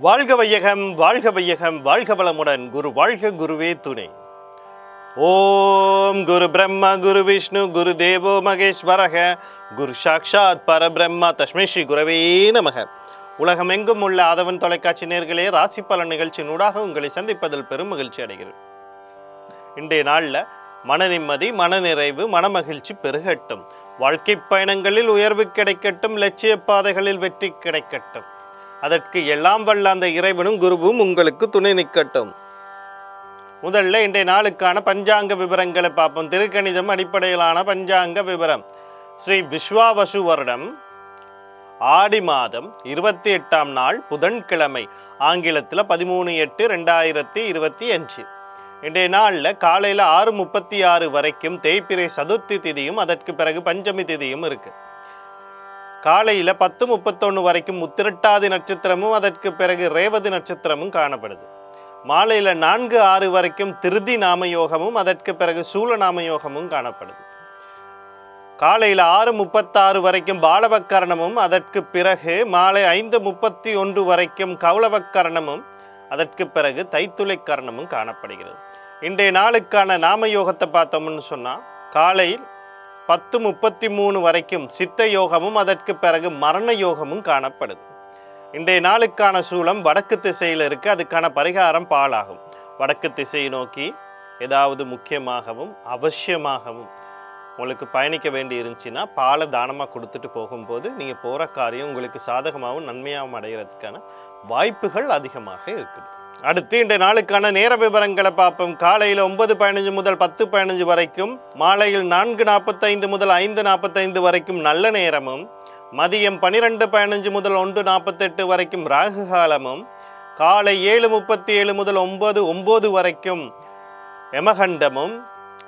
வாழ்க வையகம் வாழ்க வையகம் வாழ்க வளமுடன். குரு வாழ்க குருவே துணை. ஓம் குரு பிரம்மா குரு விஷ்ணு குரு தேவோ மகேஸ்வரக. குரு சாக்ஷாத் பரபிரம்மா தஸ்மை ஸ்ரீ குரவே நமக. உலகமெங்கும் உள்ள ஆதவன் தொலைக்காட்சி நேர்களே ராசி பலன் நிகழ்ச்சியினூடாக உங்களை சந்திப்பதில் பெரும் மகிழ்ச்சி அடைகிறேன். இன்றைய நாளில் மன நிம்மதி மனநிறைவு மனமகிழ்ச்சி பெருகட்டும். வாழ்க்கை பயணங்களில் உயர்வு கிடைக்கட்டும் லட்சிய பாதைகளில் வெற்றி கிடைக்கட்டும். அதற்கு எல்லாம் வல்ல அந்த இறைவனும் குருவும் உங்களுக்கு துணை நிற்கட்டும். முதல்ல இன்றைய நாளுக்கான பஞ்சாங்க விவரங்களை பார்ப்போம். திருக்கணிதம் அடிப்படையிலான பஞ்சாங்க விவரம் ஸ்ரீ விஸ்வாவசு வருடம் ஆடி மாதம் இருபத்தி எட்டாம் நாள் புதன்கிழமை ஆங்கிலத்தில் பதிமூணு எட்டு ரெண்டாயிரத்தி இருபத்தி அஞ்சு. இன்றைய நாளில் காலையில் ஆறு முப்பத்தி ஆறு வரைக்கும் தேய்பிரை சதுர்த்தி திதியும் அதற்கு பிறகு பஞ்சமி திதியும் இருக்குது காலையில் பத்து முப்பத்தொன்று வரைக்கும் உத்திரட்டாதி நட்சத்திரமும் அதற்கு பிறகு ரேவதி நட்சத்திரமும் காணப்படுது. மாலையில் நான்கு ஆறு வரைக்கும் திருதி நாமயோகமும் அதற்கு பிறகு சூல நாமயோகமும் காணப்படுது. காலையில் ஆறு முப்பத்தாறு வரைக்கும் பாலவக்கரணமும் அதற்கு பிறகு மாலை ஐந்து முப்பத்தி ஒன்று வரைக்கும் கௌளவக்கரணமும் அதற்கு பிறகு தைத்துளை கரணமும் காணப்படுகிறது. இன்றைய நாளுக்கான நாமயோகத்தை பார்த்தோம்னு சொன்னால் காலையில் பத்து முப்பத்தி மூணு வரைக்கும் சித்த யோகமும் அதற்கு பிறகு மரண யோகமும் காணப்படுது. இன்றைய நாளுக்கான சூளம் வடக்கு திசையில் இருக்கு. அதுக்கான பரிகாரம் பாலாகும். வடக்கு திசையை நோக்கி ஏதாவது முக்கியமாகவும் அவசியமாகவும் உங்களுக்கு பயணிக்க வேண்டி இருந்துச்சுன்னா பாலை தானமாக கொடுத்துட்டு போகும்போது நீங்கள் போகிற காரியம் உங்களுக்கு சாதகமாகவும் நன்மையாகவும் அடைகிறதுக்கான வாய்ப்புகள் அதிகமாக இருக்குது. அடுத்து இன்றைய நாளுக்கான நேர விவரங்களை பார்ப்போம். காலையில் ஒன்பது பதினஞ்சு முதல் பத்து பதினஞ்சு வரைக்கும் மாலையில் நான்கு நாற்பத்தைந்து முதல் ஐந்து நாற்பத்தைந்து வரைக்கும் நல்ல நேரமும் மதியம் பனிரெண்டு பதினஞ்சு முதல் ஒன்று நாற்பத்தெட்டு வரைக்கும் ராகு காலமும் காலை ஏழு முப்பத்தி ஏழு முதல் ஒம்பது ஒம்பது வரைக்கும் எமகண்டமும்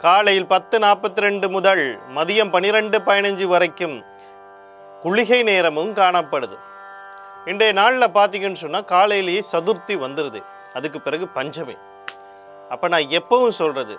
காலையில் பத்து நாற்பத்தி ரெண்டு முதல் மதியம் பனிரெண்டு பதினஞ்சு வரைக்கும் குளிகை நேரமும் காணப்படுது. இன்றைய நாளில் பார்த்தீங்கன்னு சொன்னால் காலையிலேயே சதுர்த்தி வந்துடுது அதுக்கு பிறகு பஞ்சமி. அப்போ நான் எப்பவும் சொல்கிறது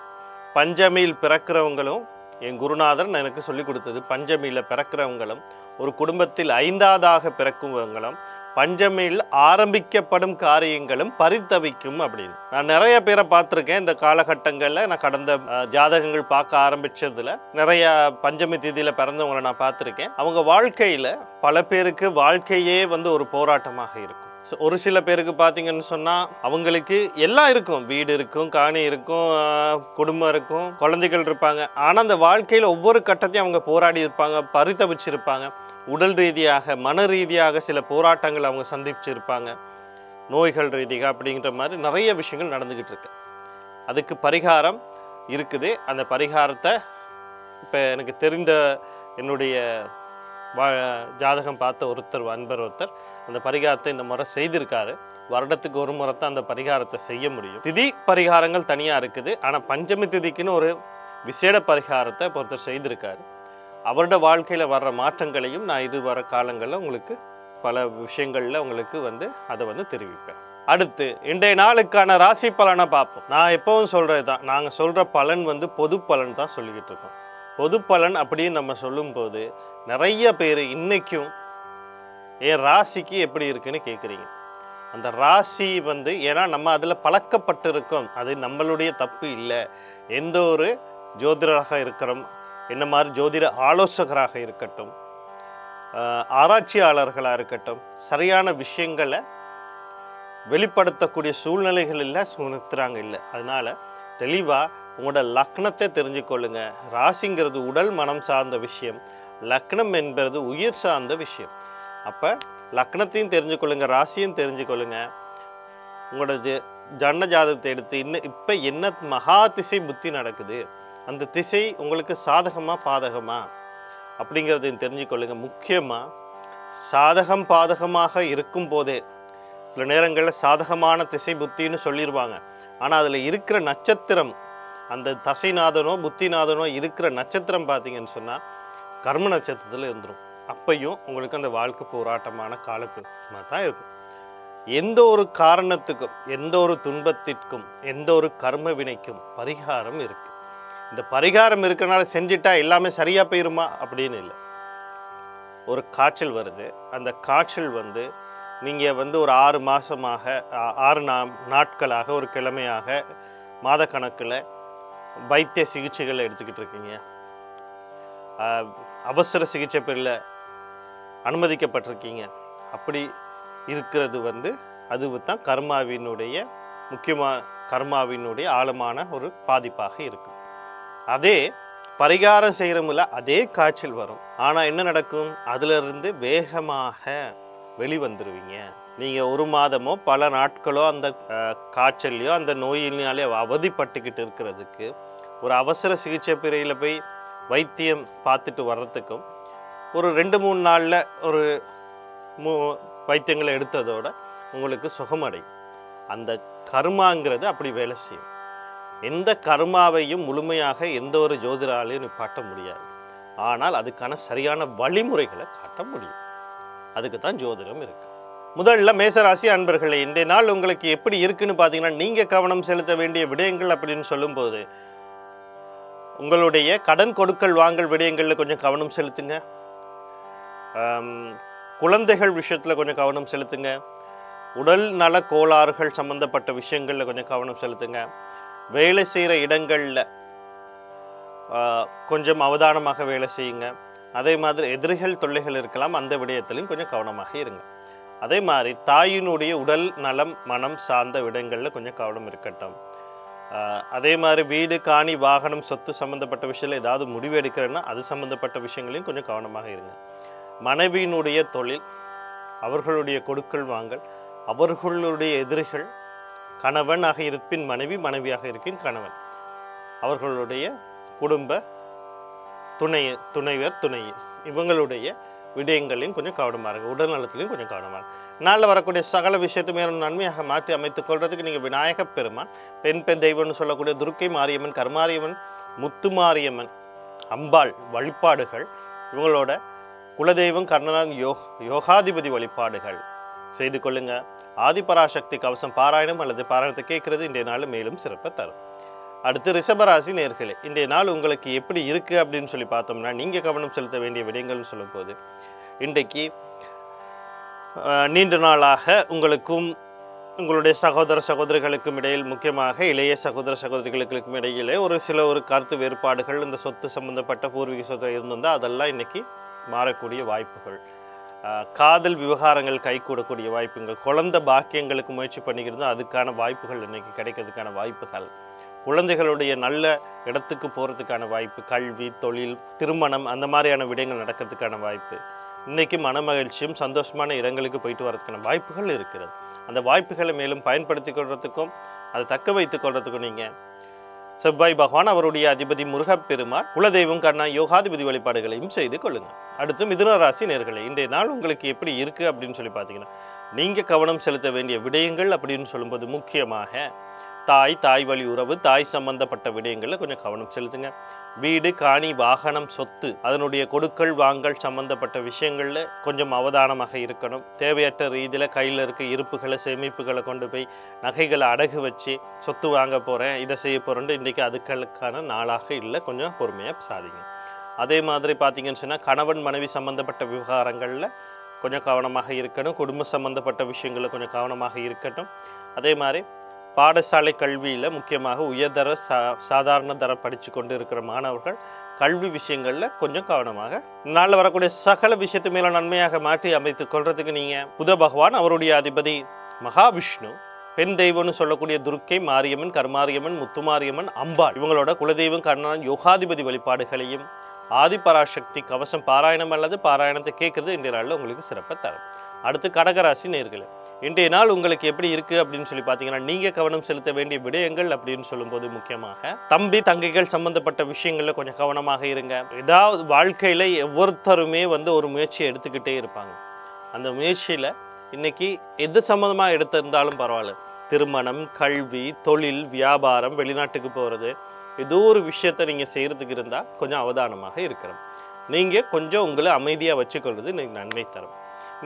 பஞ்சமியில் பிறக்கிறவங்களும் என் குருநாதர் எனக்கு சொல்லி கொடுத்தது பஞ்சமியில் பிறக்கிறவங்களும் ஒரு குடும்பத்தில் ஐந்தாவதாக பிறக்குவங்களும் பஞ்சமியில் ஆரம்பிக்கப்படும் காரியங்களும் பரித்தவிக்கும் அப்படின்னு. நான் நிறைய பேரை பார்த்துருக்கேன் இந்த காலகட்டங்களில். நான் கடந்த ஜாதகங்கள் பார்க்க ஆரம்பித்ததில் நிறைய பஞ்சமி தேதியில் பிறந்தவங்களை நான் பார்த்துருக்கேன். அவங்க வாழ்க்கையில் பல பேருக்கு வாழ்க்கையே வந்து ஒரு போராட்டமாக இருக்கும். ஒரு சில பேருக்கு பார்த்தீங்கன்னு சொன்னால் அவங்களுக்கு எல்லாம் இருக்கும். வீடு இருக்கும் காணி இருக்கும் குடும்பம் இருக்கும் குழந்தைகள் இருப்பாங்க. ஆனால் அந்த வாழ்க்கையில் ஒவ்வொரு கட்டத்தையும் அவங்க போராடி இருப்பாங்க பரிதவிச்சிருப்பாங்க உடல் ரீதியாக மன ரீதியாக சில போராட்டங்கள் அவங்க சந்திச்சிருப்பாங்க. நோய்கள் ரீதியாக அப்படிங்கிற மாதிரி நிறைய விஷயங்கள் நடந்துக்கிட்டு இருக்கு. அதுக்கு பரிகாரம் இருக்குது. அந்த பரிகாரத்தை இப்போ எனக்கு தெரிந்த என்னுடைய வா ஜாதகம் பார்த்த ஒருத்தர் அன்பர் ஒருத்தர் அந்த பரிகாரத்தை இந்த முறை செய்திருக்காரு. வருடத்துக்கு ஒரு முறை தான் அந்த பரிகாரத்தை செய்ய முடியும். திதி பரிகாரங்கள் தனியாக இருக்குது. ஆனால் பஞ்சமி திதிக்குன்னு ஒரு விசேட பரிகாரத்தை பொறுத்தர் ஒருத்தர் செய்திருக்காரு. அவரோட வாழ்க்கையில் வர்ற மாற்றங்களையும் நான் இது வர காலங்களில் உங்களுக்கு பல விஷயங்களில் உங்களுக்கு வந்து அதை வந்து தெரிவிப்பேன். அடுத்து இன்றைய நாளுக்கான ராசி பலனை பார்ப்போம். நான் எப்பவும் சொல்கிறது தான் நாங்கள் சொல்கிற பலன் வந்து பொது பலன் தான் சொல்லிக்கிட்டு இருக்கோம். பொது பலன் அப்படின்னு நம்ம சொல்லும்போது நிறைய பேர் இன்றைக்கும் என் ராசிக்கு எப்படி இருக்குன்னு கேட்குறீங்க அந்த ராசி வந்து ஏன்னா நம்ம அதில் பழக்கப்பட்டிருக்கோம். அது நம்மளுடைய தப்பு இல்லை. எந்த ஒரு ஜோதிடராக இருக்கிறோம் என்ன மாதிரி ஜோதிட ஆலோசகராக இருக்கட்டும் ஆராய்ச்சியாளர்களாக இருக்கட்டும் சரியான விஷயங்களை வெளிப்படுத்தக்கூடிய சூழ்நிலைகள் இல்லை இல்லை. அதனால் தெளிவாக உங்களோட லக்னத்தை தெரிஞ்சுக்கொள்ளுங்க. ராசிங்கிறது உடல் மனம் சார்ந்த விஷயம். லக்னம் என்பது உயிர் சார்ந்த விஷயம். அப்போ லக்னத்தையும் தெரிஞ்சுக்கொள்ளுங்க ராசியும் தெரிஞ்சுக்கொள்ளுங்க. உங்களோட ஜ ஜன்ன ஜாதகத்தை எடுத்து இன்னும் இப்போ என்ன மகா திசை புத்தி நடக்குது அந்த திசை உங்களுக்கு சாதகமாக பாதகமாக அப்படிங்கிறதையும் தெரிஞ்சுக்கொள்ளுங்க. முக்கியமாக சாதகம் பாதகமாக இருக்கும் போதே சில நேரங்களில் சாதகமான திசை புத்தின்னு சொல்லிடுவாங்க ஆனால் அதில் இருக்கிற நட்சத்திரம் அந்த தசைநாதனோ புத்திநாதனோ இருக்கிற நட்சத்திரம் பார்த்தீங்கன்னு சொன்னால் கர்ம நட்சத்திரத்தில் இருந்துடும் அப்பையும் உங்களுக்கு அந்த வாழ்க்கை போராட்டமான காலப்பகுதியாக தான் இருக்கும். எந்த ஒரு காரணத்துக்கும் எந்த ஒரு துன்பத்திற்கும் எந்த ஒரு கர்ம வினைக்கும் பரிகாரம் இருக்கு. இந்த பரிகாரம் இருக்கிறனால செஞ்சிட்டா எல்லாமே சரியா போயிருமா? அப்படின்னு இல்லை. ஒரு காய்ச்சல் வருது. அந்த காய்ச்சல் வந்து நீங்கள் வந்து ஒரு ஆறு மாதமாக ஆறு நா நாட்களாக ஒரு கிழமையாக மாதக்கணக்கில் வைத்திய சிகிச்சைகள் எடுத்துக்கிட்டு இருக்கீங்க. அவசர சிகிச்சை பிரிவில் அனுமதிக்கப்பட்டிருக்கீங்க. அப்படி இருக்கிறது வந்து அது தான் கர்மாவினுடைய முக்கியமான கர்மாவினுடைய ஆழமான ஒரு பாதிப்பாக இருக்கும். அதே பரிகாரம் செய்கிறோம்ல அதே காய்ச்சல் வரும். ஆனால் என்ன நடக்கும்? அதிலிருந்து வேகமாக வெளிவந்துருவீங்க. நீங்கள் ஒரு மாதமோ பல நாட்களோ அந்த காய்ச்சல்லையோ அந்த நோயினாலே அவதிப்பட்டுக்கிட்டு இருக்கிறதுக்கு ஒரு அவசர சிகிச்சை பிறையில் போய் வைத்தியம் பார்த்துட்டு வர்றதுக்கும் ஒரு ரெண்டு மூணு நாளில் ஒரு மூ வைத்தியங்களை எடுத்ததோட உங்களுக்கு சுகமடையும். அந்த கர்மாங்கிறது அப்படி வேலை செய்யும். எந்த கர்மாவையும் முழுமையாக எந்த ஒரு ஜோதிடாலையும் நிப்பாட்ட முடியாது. ஆனால் அதுக்கான சரியான வழிமுறைகளை காட்ட முடியும். அதுக்கு தான் ஜோதிடம் இருக்குது முதல்ல மேசராசி அன்பர்களே இன்றைய நாள் உங்களுக்கு எப்படி இருக்குன்னு பார்த்தீங்கன்னா நீங்கள் கவனம் செலுத்த வேண்டிய விடயங்கள் அப்படின்னு சொல்லும்போது உங்களுடைய கடன் கொடுக்கல் வாங்கல் விடயங்களில் கொஞ்சம் கவனம் செலுத்துங்க. குழந்தைகள் விஷயத்தில் கொஞ்சம் கவனம் செலுத்துங்க. உடல் நல கோளாறுகள் சம்மந்தப்பட்ட விஷயங்களில் கொஞ்சம் கவனம் செலுத்துங்க. வேலை செய்கிற இடங்களில் கொஞ்சம் அவதானமாக வேலை செய்யுங்க. அதே மாதிரி எதிரிகள் தொல்லைகள் இருக்கலாம் அந்த விடயத்திலையும் கொஞ்சம் கவனமாக இருங்க. அதே மாதிரி தாயினுடைய உடல் நலம் மனம் சார்ந்த விடங்களில் கொஞ்சம் கவனம் இருக்கட்டும். அதே மாதிரி வீடு காணி வாகனம் சொத்து சம்மந்தப்பட்ட விஷயத்தில் ஏதாவது முடிவு எடுக்கிறேன்னா அது சம்மந்தப்பட்ட விஷயங்களையும் கொஞ்சம் கவனமாக இருங்க. மனைவியினுடைய தொழில் அவர்களுடைய கொடுக்கல் வாங்கல் அவர்களுடைய எதிரிகள் கணவனாக இருப்பின் மனைவி மனைவியாக இருப்பின் கணவன். அவர்களுடைய குடும்ப துணை துணைவர் துணை இவங்களுடைய விடயங்களையும் கொஞ்சம் கவனமாக இருங்க. உடல் நலத்திலையும் கொஞ்சம் கவனமாக நாளில் வரக்கூடிய சகல விஷயத்தை மேலும் நன்மையாக மாற்றி அமைத்துக் கொள்றதுக்கு நீங்கள் விநாயகப் பெருமான் பெண் பெண் தெய்வம்னு சொல்லக்கூடிய துர்க்கை மாரியம்மன் கருமாரியம்மன் முத்துமாரியம்மன் அம்பாள் வழிபாடுகள் இவங்களோட குலதெய்வம் கர்ணனான் யோ யோகாதிபதி வழிபாடுகள். செய்து கொள்ளுங்க. ஆதிபராசக்தி கவசம் பாராயணம் அல்லது பாராயணத்தை கேட்கறது இன்றைய நாள் மேலும் சிறப்பை தரும். அடுத்து ரிஷபராசி நேர்களே இன்றைய நாள் உங்களுக்கு எப்படி இருக்குது அப்படின்னு சொல்லி பார்த்தோம்னா நீங்கள் கவனம் செலுத்த வேண்டிய விடயங்கள்னு சொல்லும்போது இன்றைக்கு நீண்ட நாளாக உங்களுக்கும் உங்களுடைய சகோதர சகோதரிகளுக்கும் இடையில் முக்கியமாக இளைய சகோதர சகோதரிகளுக்கும் இடையிலே ஒரு சில ஒரு கருத்து வேறுபாடுகள் இந்த சொத்து சம்பந்தப்பட்ட பூர்வீக சொத்து இருந்திருந்தால் அதெல்லாம் இன்றைக்கி மாறக்கூடிய வாய்ப்புகள். காதல் விவகாரங்கள் கைகூடக்கூடிய வாய்ப்புகள் குழந்தை பாக்கியங்களுக்கு முயற்சி பண்ணிக்கிறது அதுக்கான வாய்ப்புகள் இன்றைக்கி கிடைக்கிறதுக்கான வாய்ப்புகள். குழந்தைகளுடைய நல்ல இடத்துக்கு போகிறதுக்கான வாய்ப்பு கல்வி தொழில் திருமணம் அந்த மாதிரியான விடயங்கள் நடக்கிறதுக்கான வாய்ப்பு. இன்றைக்கி மனமகிழ்ச்சியும் சந்தோஷமான இடங்களுக்கு போயிட்டு வரதுக்கான வாய்ப்புகள் இருக்கிறது. அந்த வாய்ப்புகளை மேலும் பயன்படுத்தி கொள்றதுக்கும் அதை தக்க வைத்து கொள்றதுக்கும் நீங்கள் செவ்வாய் பகவான் அவருடைய அதிபதி முருகப்பெருமாள் குலதெய்வம் கண்ணா யோகாதிபதி வழிபாடுகளையும் செய்து கொள்ளுங்க அடுத்து மிதுன ராசி நேர்களை இன்றைய நாள் உங்களுக்கு எப்படி இருக்குது அப்படின்னு சொல்லி பார்த்தீங்கன்னா நீங்கள் கவனம் செலுத்த வேண்டிய விடயங்கள் அப்படின்னு சொல்லும்போது முக்கியமாக தாய் தாய் வழி உறவு தாய் சம்பந்தப்பட்ட விடயங்களில் கொஞ்சம் கவனம் செலுத்துங்க. வீடு காணி வாகனம் சொத்து அதனுடைய கொடுக்கல் வாங்கல் சம்பந்தப்பட்ட விஷயங்களில் கொஞ்சம் அவதானமாக இருக்கணும். தேவையற்ற ரீதியில் கையில் இருக்க இருப்புகளை சேமிப்புகளை கொண்டு போய் நகைகளை அடகு வச்சு சொத்து வாங்க போகிறேன் இதை செய்ய போகிறேன்ட்டு இன்றைக்கி அதுக்களுக்கான நாளாக இல்லை. கொஞ்சம் பொறுமையாக சாதிங்க. அதே மாதிரி பார்த்தீங்கன்னு சொன்னால் கணவன் மனைவி சம்பந்தப்பட்ட விவகாரங்களில் கொஞ்சம் கவனமாக இருக்கணும். குடும்ப சம்பந்தப்பட்ட விஷயங்களில் கொஞ்சம் கவனமாக இருக்கட்டும். அதே மாதிரி பாடசாலை கல்வியில் முக்கியமாக உயர்தர சா சாதாரண தர படித்து கொண்டு இருக்கிற மாணவர்கள் கல்வி விஷயங்களில் கொஞ்சம் கவனமாக நாளில் வரக்கூடிய சகல விஷயத்து மேலே நன்மையாக மாற்றி அமைத்து கொள்றதுக்கு நீங்கள் புத பகவான் அவருடைய அதிபதி மகாவிஷ்ணு பெண் தெய்வம்னு சொல்லக்கூடிய துர்க்கை மாரியம்மன் கருமாரியம்மன் முத்துமாரியம்மன் அம்பாள் இவங்களோட குலதெய்வம் கர்ணன் யோகாதிபதி வழிபாடுகளையும் ஆதிபராசக்தி கவசம் பாராயணம் அல்லது பாராயணத்தை கேட்குறது இன்றைய நாளில் உங்களுக்கு சிறப்பை தரும். அடுத்து கடகராசி நேர்களை இன்றைய நாள் உங்களுக்கு எப்படி இருக்குது அப்படின்னு சொல்லி பார்த்தீங்கன்னா நீங்கள் கவனம் செலுத்த வேண்டிய விடயங்கள் அப்படின்னு சொல்லும்போது முக்கியமாக தம்பி தங்கைகள் சம்பந்தப்பட்ட விஷயங்களில் கொஞ்சம் கவனமாக இருங்க. ஏதாவது வாழ்க்கையில் ஒவ்வொருத்தருமே வந்து ஒரு முயற்சியை எடுத்துக்கிட்டே இருப்பாங்க. அந்த முயற்சியில் இன்னைக்கு எது சம்மந்தமாக எடுத்திருந்தாலும் பரவாயில்ல. திருமணம் கல்வி தொழில் வியாபாரம் வெளிநாட்டுக்கு போகிறது ஏதோ ஒரு விஷயத்தை நீங்கள் செய்கிறதுக்கு இருந்தால் கொஞ்சம் அவதானமாக இருக்கணும் நீங்கள் கொஞ்சம் உங்களை அமைதியாக வச்சுக்கொள்வது இன்னைக்கு நன்மை தரும்.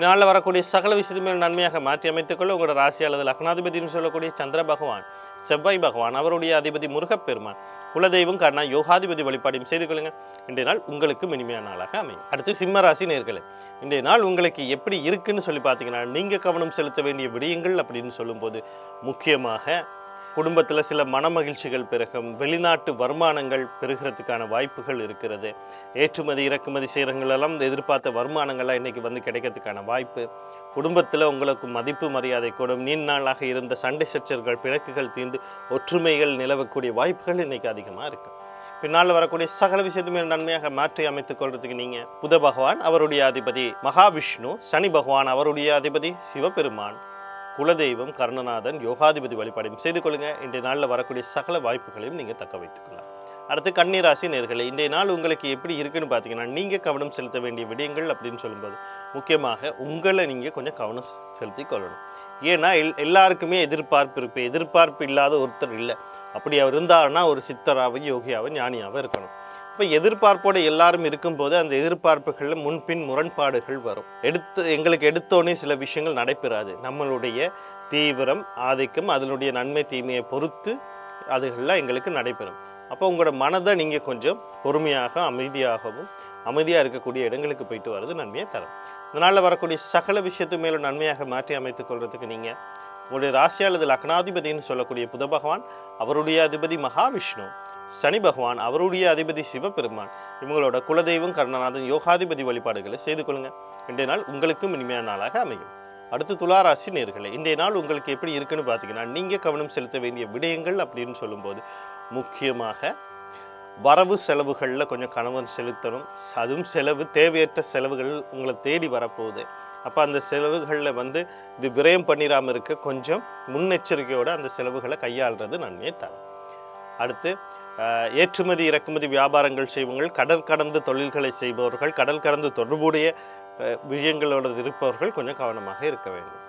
நாளில் வரக்கூடிய சகல விஷயத்துமே நன்மையாக மாற்றி அமைத்துக்கொள்ள உங்களோட ராசி அல்லது லக்னாதிபதினு சொல்லக்கூடிய சந்திர பகவான் செவ்வாய் பகவான் அவருடைய அதிபதி முருகப்பெருமான் குலதெய்வம் கர்ணா யோகாதிபதி வழிபாடையும் செய்து கொள்ளுங்க. இன்றைய நாள் உங்களுக்கு இனிமையான நாளாக அமையும். அடுத்து சிம்ம ராசி நேர்களே இன்றைய நாள் உங்களுக்கு எப்படி இருக்குன்னு சொல்லி பார்த்தீங்கன்னா நீங்கள் கவனம் செலுத்த வேண்டிய விடயங்கள் அப்படின்னு சொல்லும்போது முக்கியமாக குடும்பத்தில் சில மனமகிழ்ச்சிகள் பெருகும் வெளிநாட்டு வருமானங்கள் பெருகிறதுக்கான வாய்ப்புகள் இருக்கிறது. ஏற்றுமதி இறக்குமதி செய்கிறவங்களெல்லாம் எதிர்பார்த்த வருமானங்கள்லாம் இன்றைக்கி வந்து கிடைக்கிறதுக்கான வாய்ப்பு. குடும்பத்தில் உங்களுக்கு மதிப்பு மரியாதை கூடும். நீண்ட நாளாக இருந்த சண்டை சச்சர்கள் பிணக்குகள் தீர்ந்து ஒற்றுமைகள் நிலவக்கூடிய வாய்ப்புகள் இன்றைக்கி அதிகமாக இருக்குது பின்னால் வரக்கூடிய சகல விஷயத்துமே நன்மையாக மாற்றி அமைத்துக் கொள்றதுக்கு நீங்க புத பகவான் அவருடைய அதிபதி மகாவிஷ்ணு சனி பகவான் அவருடைய அதிபதி சிவபெருமான். குலதெய்வம் கர்ணநாதன் யோகாதிபதி வழிபாடையும் செய்து கொள்ளுங்கள் இன்றைய நாளில் வரக்கூடிய சகல வாய்ப்புகளையும் நீங்கள் தக்க வைத்துக் அடுத்து அடுத்து கன்னிராசி நேர்களை இன்றைய நாள் உங்களுக்கு எப்படி இருக்குன்னு பார்த்தீங்கன்னா நீங்கள் கவனம் செலுத்த வேண்டிய விடயங்கள் அப்படின்னு சொல்லும்போது முக்கியமாக உங்களை நீங்கள் கொஞ்சம் கவனம் செலுத்தி கொள்ளணும். ஏன்னா எல் எல்லாருக்குமே எதிர்பார்ப்பு இருப்பேன் எதிர்பார்ப்பு இல்லாத ஒருத்தர் இல்லை. அப்படி அவர் இருந்தாருன்னா ஒரு சித்தராகவும் யோகியாகவும் ஞானியாகவும் இருக்கணும். அப்போ எதிர்பார்ப்போடு எல்லாரும் இருக்கும்போது அந்த எதிர்பார்ப்புகளில் முன்பின் முரண்பாடுகள் வரும். எடுத்து எங்களுக்கு எடுத்தோடனே சில விஷயங்கள் நடைபெறாது. நம்மளுடைய தீவிரம் ஆதிக்கம் அதனுடைய நன்மை தீமையை பொறுத்து அதுகள்லாம் எங்களுக்கு நடைபெறும். அப்போ உங்களோட மனதை நீங்கள் கொஞ்சம் பொறுமையாக அமைதியாகவும் அமைதியாக இருக்கக்கூடிய இடங்களுக்கு போயிட்டு வர்றது நன்மையை தரும். இதனால் வரக்கூடிய சகல விஷயத்து மேலும் நன்மையாக மாற்றி அமைத்துக் கொள்வதுக்கு நீங்கள் உங்களுடைய ராசி அல்லது லக்னாதிபதினு சொல்லக்கூடிய புத பகவான் அவருடைய அதிபதி மகாவிஷ்ணு. சனி பகவான் அவருடைய அதிபதி சிவபெருமான் இவங்களோட குலதெய்வம் கர்ணநாதன் யோகாதிபதி வழிபாடுகளை செய்து கொள்ளுங்க. இன்றைய நாள் உங்களுக்கும் இனிமையான நாளாக அமையும். அடுத்து துளாராசி நேர்களை இன்றைய நாள் உங்களுக்கு எப்படி இருக்குன்னு பார்த்தீங்கன்னா நீங்கள் கவனம் செலுத்த வேண்டிய விடயங்கள் அப்படின்னு சொல்லும்போது முக்கியமாக வரவு செலவுகளில் கொஞ்சம் கணவன் செலுத்தணும். அதுவும் செலவு தேவையற்ற செலவுகள் உங்களை தேடி வரப்போகுது. அப்போ அந்த செலவுகளில் வந்து இது விரயம் பண்ணிடாமல் இருக்க கொஞ்சம் முன்னெச்சரிக்கையோடு அந்த செலவுகளை கையாளுறது நன்மையை தரும். அடுத்து ஏற்றுமதி இறக்குமதி வியாபாரங்கள் செய்வங்கள் கடல் கடந்து தொழில்களை செய்பவர்கள் கடல் கடந்து தொடர்புடைய அஹ், விஷயங்களோடு இருப்பவர்கள் கொஞ்சம் கவனமாக இருக்க வேண்டும்.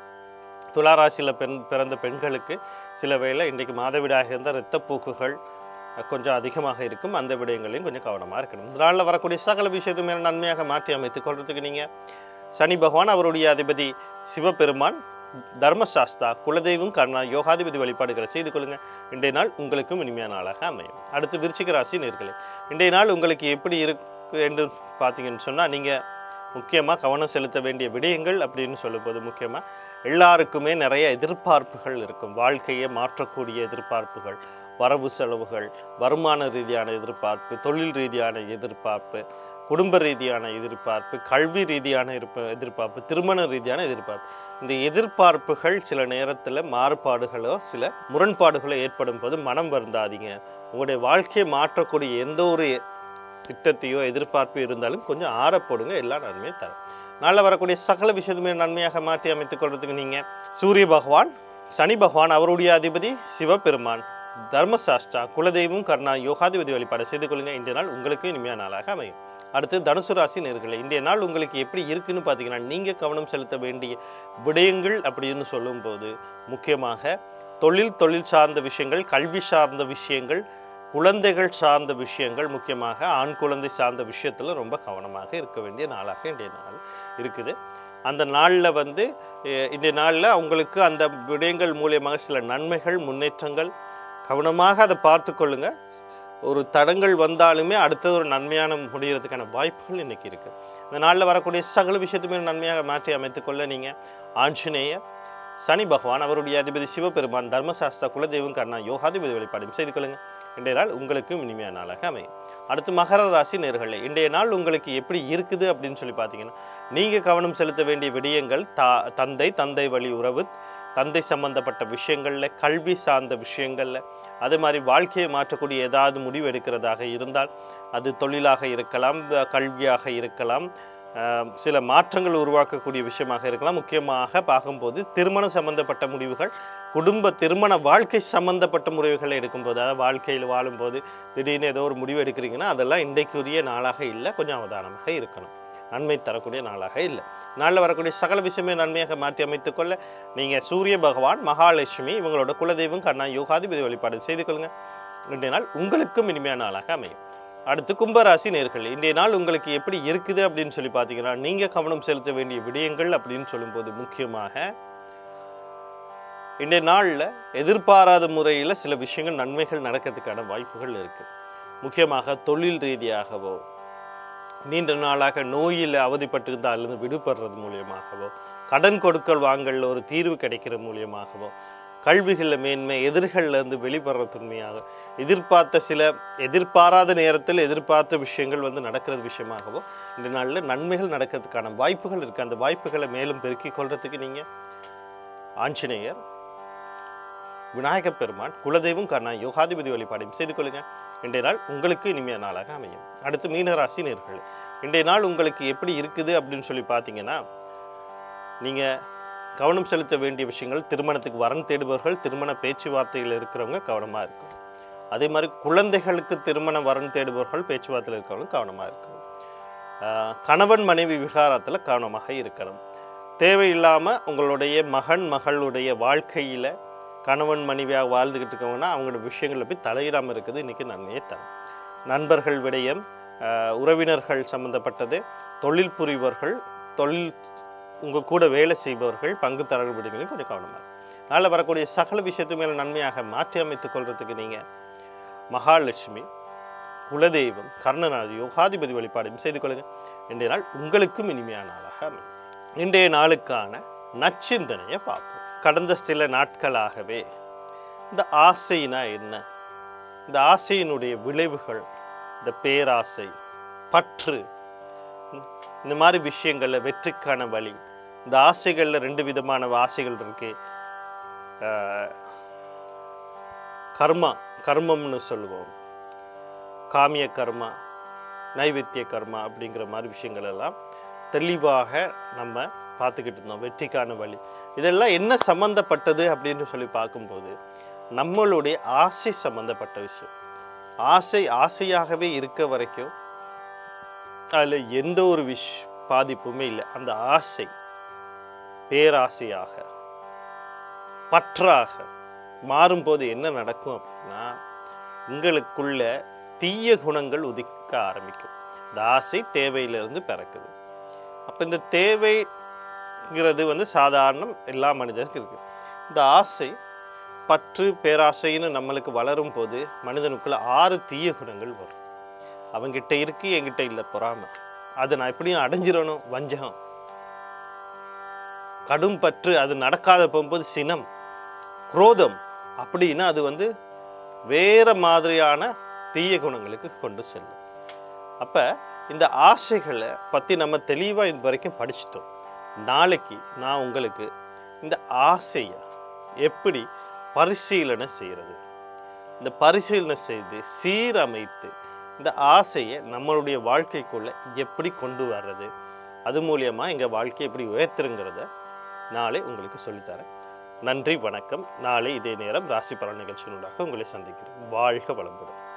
துளாராசியில் பெண் பிறந்த பெண்களுக்கு சில வேளை இன்றைக்கு மாதவிடாக இருந்த இரத்தப்போக்குகள் கொஞ்சம் அதிகமாக இருக்கும். அந்த விடயங்களையும் கொஞ்சம் கவனமாக இருக்கணும். இந்த நாளில் வரக்கூடிய சகல விஷயத்தையுமே நன்மையாக மாற்றி அமைத்துக் கொள்றதுக்கு நீங்கள் சனி பகவான் அவருடைய அதிபதி சிவபெருமான் தர்மசாஸ்தா குலதெய்வம் கர்ணா யோகாதிபதி வழிபாடுகளை செய்து கொள்ளுங்கள் இன்றைய நாள் உங்களுக்கும் இனிமையான நாளாக அமையும். அடுத்து விருச்சிக ராசி நேர்களே இன்றைய நாள் உங்களுக்கு எப்படி இருக்கு என்று பார்த்தீங்கன்னு சொன்னால் நீங்கள் முக்கியமாக கவனம் செலுத்த வேண்டிய விடயங்கள் அப்படின்னு சொல்லும்போது முக்கியமாக எல்லாருக்குமே நிறைய எதிர்பார்ப்புகள் இருக்கும். வாழ்க்கையை மாற்றக்கூடிய எதிர்பார்ப்புகள் வரவு செலவுகள் வருமான ரீதியான எதிர்பார்ப்பு தொழில் ரீதியான எதிர்பார்ப்பு குடும்ப ரீதியான எதிர்பார்ப்பு கல்வி ரீதியான எதிர்பார்ப்பு திருமண ரீதியான எதிர்பார்ப்பு. இந்த எதிர்பார்ப்புகள் சில நேரத்தில் மாறுபாடுகளோ சில முரண்பாடுகளோ ஏற்படும் போது மனம் வருந்தாதீங்க. உங்களுடைய வாழ்க்கையை மாற்றக்கூடிய எந்த ஒரு திட்டத்தையோ எதிர்பார்ப்பு இருந்தாலும் கொஞ்சம் ஆறப்படுங்க எல்லா நன்மையும் தரும். நாளில் வரக்கூடிய சகல விஷயத்துமே நன்மையாக மாற்றி அமைத்துக் கொள்றதுக்கு நீங்கள் சூரிய பகவான் சனி பகவான் அவருடைய அதிபதி சிவபெருமான் தர்மசாஸ்திரா குலதெய்வம் கர்ணா யோகாதிபதி வழிபாடு செய்து கொள்ளுங்கள் இன்றைய நாள் உங்களுக்கு இனிமையான நாளாக அமையும். அடுத்து தனுசு ராசி நேர்களை இன்றைய நாள் உங்களுக்கு எப்படி இருக்குன்னு பார்த்தீங்கன்னா நீங்கள் கவனம் செலுத்த வேண்டிய விடயங்கள் அப்படின்னு சொல்லும்போது முக்கியமாக தொழில் தொழில் சார்ந்த விஷயங்கள் கல்வி சார்ந்த விஷயங்கள் குழந்தைகள் சார்ந்த விஷயங்கள் முக்கியமாக ஆண் குழந்தை சார்ந்த விஷயத்தில் ரொம்ப கவனமாக இருக்க வேண்டிய நாளாக இன்றைய நாள் இருக்குது. அந்த நாளில் வந்து இன்றைய நாளில் அவங்களுக்கு அந்த விடயங்கள் மூலியமாக சில நன்மைகள் முன்னேற்றங்கள் கவனமாக அதை பார்த்து ஒரு தடங்கள் வந்தாலுமே அடுத்தது ஒரு நன்மையான முடிகிறதுக்கான வாய்ப்புகள் இன்றைக்கி இருக்குது இந்த நாளில் வரக்கூடிய சகல விஷயத்துமே நன்மையாக மாற்றி அமைத்துக்கொள்ள நீங்கள் ஆஞ்சநேய சனி பகவான் அவருடைய அதிபதி சிவபெருமான் தர்மசாஸ்திர குலதெய்வம் கர்ணா யோகாதிபதி வழிபாடும் செய்து கொள்ளுங்கள் இன்றைய நாள் உங்களுக்கும் இனிமையான நாளாக அமையும். அடுத்து மகர ராசி நேர்களை இன்றைய நாள் உங்களுக்கு எப்படி இருக்குது அப்படின்னு சொல்லி பார்த்தீங்கன்னா நீங்கள் கவனம் செலுத்த வேண்டிய விடயங்கள் தா தந்தை தந்தை வழி உறவு தந்தை சம்பந்தப்பட்ட விஷயங்களில் கல்வி சார்ந்த விஷயங்களில் அதே மாதிரி வாழ்க்கையை மாற்றக்கூடிய ஏதாவது முடிவு எடுக்கிறதாக இருந்தால் அது தொழிலாக இருக்கலாம் கல்வியாக இருக்கலாம் சில மாற்றங்கள் உருவாக்கக்கூடிய விஷயமாக இருக்கலாம். முக்கியமாக பார்க்கும்போது திருமணம் சம்பந்தப்பட்ட முடிவுகள் குடும்ப திருமண வாழ்க்கை சம்பந்தப்பட்ட முடிவுகளை எடுக்கும்போது அதாவது வாழ்க்கையில் வாழும்போது திடீர்னு ஏதோ ஒரு முடிவு எடுக்கிறீங்கன்னா அதெல்லாம் இன்றைக்குரிய நாளாக இல்லை கொஞ்சம் அவதானமாக இருக்கணும். நன்மை தரக்கூடிய நாளாக இல்லை. நாளில் வரக்கூடிய சகல விஷயமே நன்மையாக மாற்றி அமைத்துக்கொள்ள நீங்கள் சூரிய பகவான் மகாலட்சுமி இவங்களோட குலதெய்வம் கண்ணா யோகாதிபதி வழிபாடு செய்து கொள்ளுங்கள் இன்றைய நாள் உங்களுக்கும் இனிமையான நாளாக அமையும். அடுத்து கும்பராசி நேர்கள் இன்றைய நாள் உங்களுக்கு எப்படி இருக்குது அப்படின்னு சொல்லி பார்த்தீங்கன்னா நீங்கள் கவனம் செலுத்த வேண்டிய விடயங்கள் அப்படின்னு சொல்லும்போது முக்கியமாக இன்றைய நாளில் எதிர்பாராத முறையில் சில விஷயங்கள் நன்மைகள் நடக்கிறதுக்கான வாய்ப்புகள் இருக்குது முக்கியமாக தொழில் ரீதியாகவோ நீண்ட நாளாக நோயில் அவதிப்பட்டிருந்தால் அல்லது விடுபடுறது மூலியமாகவோ கடன் கொடுக்கல் வாங்கல் ஒரு தீர்வு கிடைக்கிற மூலியமாகவோ கல்விகளில் மேன்மை எதிர்கள்ல இருந்து வெளிப்படுற எதிர்பார்த்த சில எதிர்பாராத நேரத்தில் எதிர்பார்த்த விஷயங்கள் வந்து நடக்கிறது விஷயமாகவோ இந்த நாளில் நன்மைகள் நடக்கிறதுக்கான வாய்ப்புகள் இருக்குது அந்த வாய்ப்புகளை மேலும் பெருக்கிக் கொள்றதுக்கு நீங்கள் ஆஞ்சநேயர் விநாயகப் பெருமான் குலதெய்வம் கர்ணா யோகாதிபதி வழிபாடையும் செய்து கொள்ளுங்க. இன்றைய நாள் உங்களுக்கு இனிமைய நாளாக அமையும். அடுத்து மீனராசி நேர்கள். இன்றைய நாள் உங்களுக்கு எப்படி இருக்குது அப்படின்னு சொல்லி பார்த்தீங்கன்னா நீங்கள் கவனம் செலுத்த வேண்டிய விஷயங்கள் திருமணத்துக்கு வரன் தேடுபவர்கள் திருமண பேச்சுவார்த்தையில் இருக்கிறவங்க கவனமாக இருக்கும் அதே மாதிரி குழந்தைகளுக்கு திருமண வரன் தேடுபவர்கள் பேச்சுவார்த்தையில் இருக்கிறவங்க கவனமாக இருக்கும் கணவன் மனைவி விகாரத்தில் கவனமாக இருக்கணும். தேவையில்லாமல் உங்களுடைய மகன் மகளுடைய வாழ்க்கையில் கணவன் மனைவியாக வாழ்ந்துக்கிட்டு இருக்கவங்கன்னா அவங்களோட விஷயங்களில் போய் தலையிடாமல் இருக்குது. இன்றைக்கி நன்மையை தரும் நண்பர்கள் விடயம் உறவினர்கள் சம்மந்தப்பட்டது தொழில் புரிபவர்கள் தொழில் உங்கள் கூட வேலை செய்பவர்கள் பங்குதாரர்கள் விடயங்களையும் கொஞ்சம் கவனமாக நாளில் வரக்கூடிய சகல விஷயத்து மேலே நன்மையாக மாற்றி அமைத்துக் கொள்றதுக்கு நீங்கள் மகாலட்சுமி குலதெய்வம் கர்ணநாதி யோகாதிபதி வழிபாடையும் செய்து கொள்ளுங்கள் இன்றைய நாள் உங்களுக்கும் இனிமையான நாளாக அமையும். இன்றைய நாளுக்கான நச்சிந்தனையை பார்ப்போம். கடந்த சில நாட்களாகவே இந்த ஆசைனா என்ன? இந்த ஆசையினுடைய விளைவுகள் இந்த பேராசை பற்று இந்த மாதிரி விஷயங்களில் வெற்றிக்கான வழி இந்த ஆசைகளில் ரெண்டு விதமான ஆசைகள் இருக்கு. கர்மா கர்மம்னு சொல்லுவோம். காமிய கர்மா நைவேத்திய கர்மா அப்படிங்கிற மாதிரி விஷயங்கள் எல்லாம் தெளிவாக நம்ம பார்த்துக்கிட்டு இருந்தோம் வெற்றிக்கான வழி. இதெல்லாம் என்ன சம்மந்தப்பட்டது அப்படின்னு சொல்லி பார்க்கும்போது நம்மளுடைய ஆசை சம்மந்தப்பட்ட விஷயம். ஆசை ஆசையாகவே இருக்க வரைக்கும் அதில் எந்த ஒரு விஷ் பாதிப்புமே இல்லை. அந்த ஆசை பேராசையாக பற்றாக மாறும்போது என்ன நடக்கும் அப்படின்னா உங்களுக்குள்ள தீய குணங்கள் உதிக்க ஆரம்பிக்கும். இந்த ஆசை தேவையிலிருந்து பிறக்குது. அப்போ இந்த தேவை ங்கிறது வந்து சாதாரணம் எல்லா மனிதனுக்கும் இருக்குது இந்த ஆசை பற்று பேராசைன்னு நம்மளுக்கு வளரும் போது மனிதனுக்குள்ள ஆறு தீய குணங்கள் வரும். அவங்கிட்ட இருக்கு என்கிட்ட இல்லை பொறாமை. அதை நான் எப்படியும் அடைஞ்சிடணும் வஞ்சகம். கடும் பற்று அது நடக்காத போகும்போது சினம் குரோதம் அப்படின்னா அது வந்து வேற மாதிரியான தீய குணங்களுக்கு கொண்டு செல்லும். அப்போ இந்த ஆசைகளை பற்றி நம்ம தெளிவாக இது வரைக்கும் படிச்சிட்டோம். நாளைக்கு நான் உங்களுக்கு இந்த ஆசையை எப்படி பரிசீலனை செய்கிறது? இந்த பரிசீலனை செய்து சீரமைத்து இந்த ஆசையை நம்மளுடைய வாழ்க்கைக்குள்ளே எப்படி கொண்டு வர்றது? அது மூலியமாக எங்கள் வாழ்க்கையை எப்படி உயர்த்துருங்கிறத நாளை உங்களுக்கு சொல்லித்தரேன். நன்றி வணக்கம். நாளை இதே நேரம் ராசி பலன் நிகழ்ச்சியினூடாக உங்களை சந்திக்கிறேன். வாழ்க வளம்புடன்